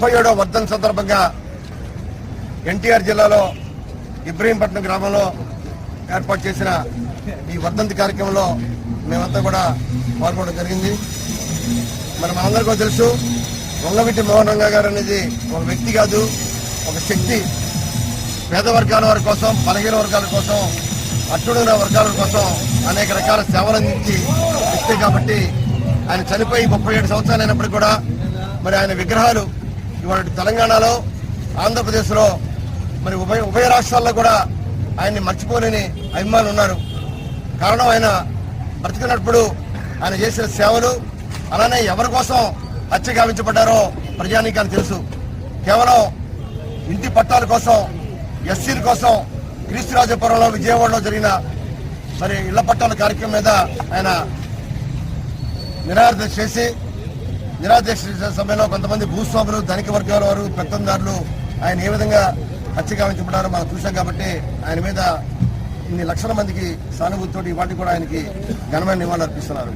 ముప్పై ఏడో వర్ధన్ సందర్భంగా ఎన్టీఆర్ జిల్లాలో ఇబ్రహీంపట్నం గ్రామంలో ఏర్పాటు చేసిన ఈ వర్ధంతి కార్యక్రమంలో మేమంతా కూడా పాల్గొనడం జరిగింది. మరి మనందరికీ తెలుసు వంగవీటి మోహన్ రంగా గారు అనేది ఒక వ్యక్తి కాదు ఒక శక్తి. పేద వర్గాల వారి కోసం బలహీన వర్గాల కోసం అట్టుడున్న వర్గాల కోసం అనేక రకాల సేవలు అందించి వ్యక్తి కాబట్టి ఆయన చనిపోయి ముప్పై ఏడు సంవత్సరాలు అయినప్పటికీ కూడా మరి ఆయన విగ్రహాలు ఇవాళ తెలంగాణలో ఆంధ్రప్రదేశ్లో మరి ఉభయ ఉభయ రాష్ట్రాల్లో కూడా ఆయన్ని మర్చిపోలేని అభిమానులు ఉన్నారు. కారణం ఆయన బ్రతికినప్పుడు ఆయన చేసిన సేవలు అలానే ఎవరి కోసం హత్య గావించబడ్డారో ప్రజానీకానికి తెలుసు. కేవలం ఇంటి పట్టాల కోసం ఎస్సీల కోసం క్రీస్తురాజపురంలో విజయవాడలో జరిగిన మరి ఇళ్ళ పట్టాల కార్యక్రమం మీద ఆయన నిరాదీక్ష చేసి నిరాదీక్ష సమయంలో కొంతమంది భూస్వాములు ధనిక వర్గాల వారు పెత్తందారులు ఆయన ఏ విధంగా హత్య గావించబడ్డారో మనం చూసాం కాబట్టి ఆయన మీద ఇన్ని లక్షల మందికి సానుభూతితోటి వాటికి కూడా ఆయనకి ఘనమైన నివాళులు అర్పిస్తున్నారు.